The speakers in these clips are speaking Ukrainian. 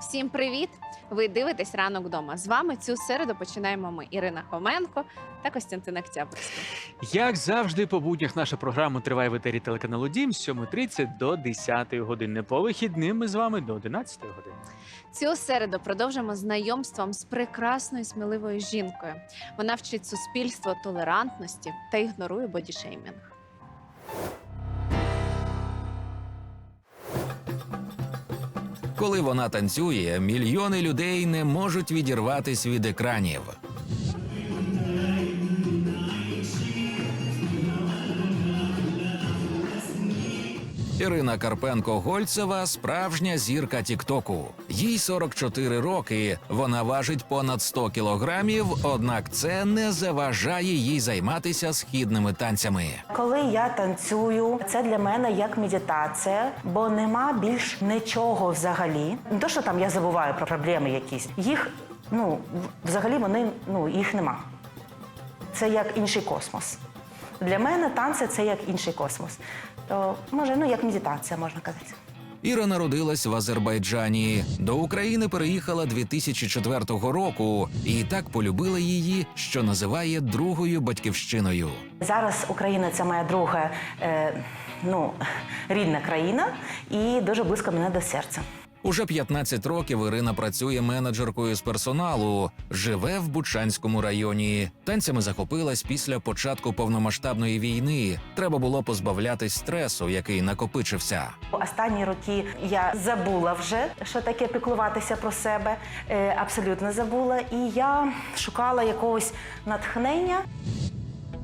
Всім привіт! Ви дивитесь ранок вдома. З вами цю середу починаємо ми Ірина Хоменко та Костянтин Октябрьський. Як завжди, по буднях наша програма триває в етері телеканалу Дім з 7.30 до 10 години. По вихідним ми з вами до 11 години. Цю середу продовжимо знайомством з прекрасною сміливою жінкою. Вона вчить суспільство толерантності та ігнорує бодішеймінг. Коли вона танцює, мільйони людей не можуть відірватись від екранів. Ірина Карпенко Гольцева справжня зірка Тіктоку. Їй 44 роки. Вона важить понад 100 кілограмів, однак це не заважає їй займатися східними танцями. Коли я танцюю, це для мене як медитація, бо нема більш нічого взагалі. Не то, що там я забуваю про проблеми якісь. Їх ну взагалі вони ну їх нема. Це як інший космос. Для мене танці це як інший космос. То може, ну як медитація, можна казати. Іра народилась в Азербайджані. До України переїхала 2004 року і так полюбила її, що називає другою батьківщиною. Зараз Україна це моя друга е, ну, рідна країна і дуже близько мене до серця. Уже 15 років Ірина працює менеджеркою з персоналу, живе в Бучанському районі. Танцями захопилась після початку повномасштабної війни. Треба було позбавлятись стресу, який накопичився. Останні роки я забула вже, що таке піклуватися про себе. Е, абсолютно забула. І я шукала якогось натхнення.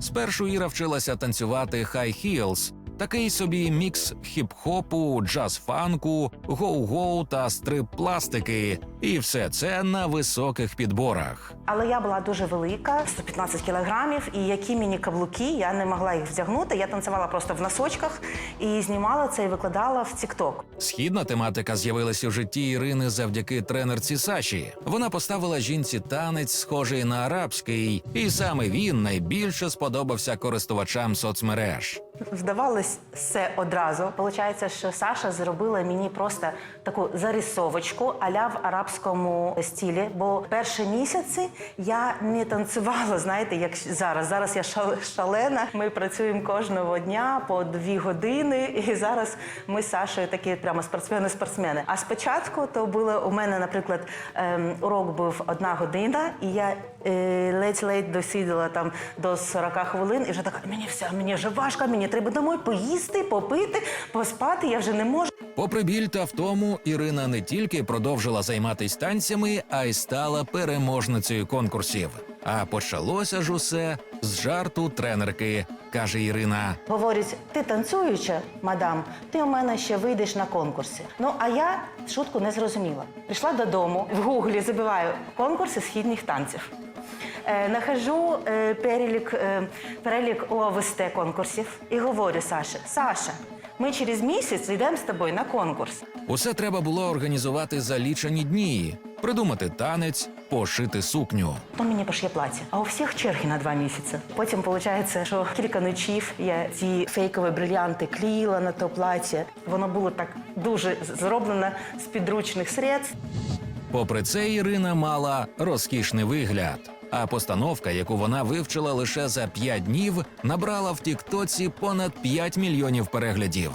Спершу Іра вчилася танцювати high heels, такий собі мікс хіп-хопу, джаз-фанку, гоу-гоу та стрип-пластики. І все це на високих підборах. Але я була дуже велика, 115 кілограмів, і які мені каблуки, я не могла їх вдягнути. Я танцювала просто в носочках і знімала це і викладала в TikTok. Східна тематика з'явилась у житті Ірини завдяки тренерці Саші. Вона поставила жінці танець, схожий на арабський, і саме він найбільше сподобався користувачам соцмереж. Вдавалось все одразу. Получається, що Саша зробила мені просто таку зарисовочку аля в арабському стилі. Бо перші місяці я не танцювала, знаєте, як зараз. Зараз я шал- шалена. Ми працюємо кожного дня по дві години. І зараз ми з Сашою такі прямо спортсмени-спортсмени. А спочатку то було у мене, наприклад, ем, урок був одна година, і я е, ледь-ледь досиділа там до 40 хвилин, і вже така, мені все, мені вже важко, мені треба домой поїсти, попити, поспати, я вже не можу. Попри біль та втому, Ірина не тільки продовжила займатися танцями, а й стала переможницею конкурсів. А почалося ж усе з жарту тренерки, каже Ірина. Говорить, ти танцююча, мадам, ти у мене ще вийдеш на конкурсі. Ну а я шутку не зрозуміла. Прийшла додому, в гуглі забиваю конкурси східних танців. Е, нахожу е, перелік, е, перелік ОВСТ конкурсів і говорю Саше, Саша, ми через місяць йдемо з тобою на конкурс. Усе треба було організувати за лічені дні, придумати танець, пошити сукню. Хто мені пошиє плаття? А у всіх черги на два місяці. Потім виходить, що кілька ночів я ці фейкові брилянти клеїла на то плаття. Воно було так дуже зроблено з підручних средств. Попри це, Ірина мала розкішний вигляд. А постановка, яку вона вивчила лише за 5 днів, набрала в Тіктоці понад 5 мільйонів переглядів.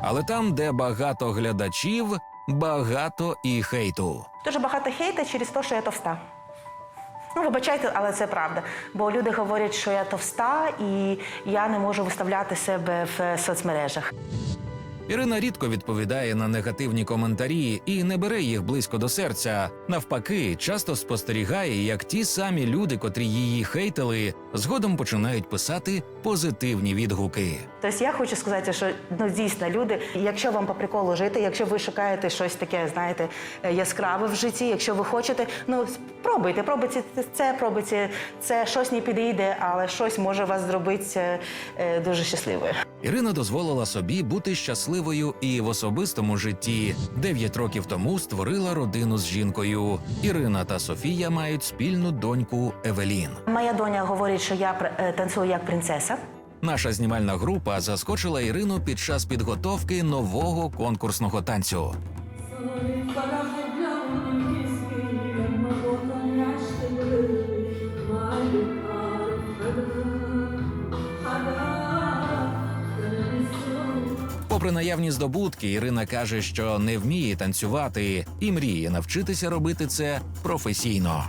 Але там, де багато глядачів, багато і хейту. Дуже багато хейта через те, що я товста. Ну, вибачайте, але це правда. Бо люди говорять, що я товста і я не можу виставляти себе в соцмережах. Ірина рідко відповідає на негативні коментарі і не бере їх близько до серця. Навпаки, часто спостерігає, як ті самі люди, котрі її хейтили, згодом починають писати позитивні відгуки. Тобто я хочу сказати, що ну дійсно люди, якщо вам по приколу жити, якщо ви шукаєте щось таке, знаєте, е, яскраве в житті, якщо ви хочете, ну пробуйте, пробуйте це, пробуйте це, щось не підійде, але щось може вас зробити е, е, дуже щасливою. Ірина дозволила собі бути щасливою і в особистому житті. Дев'ять років тому створила родину з жінкою. Ірина та Софія мають спільну доньку Евелін. Моя доня говорить, що я е, танцюю як принцеса. Наша знімальна група заскочила Ірину під час підготовки нового конкурсного танцю. Попри наявні здобутки, Ірина каже, що не вміє танцювати і мріє навчитися робити це професійно.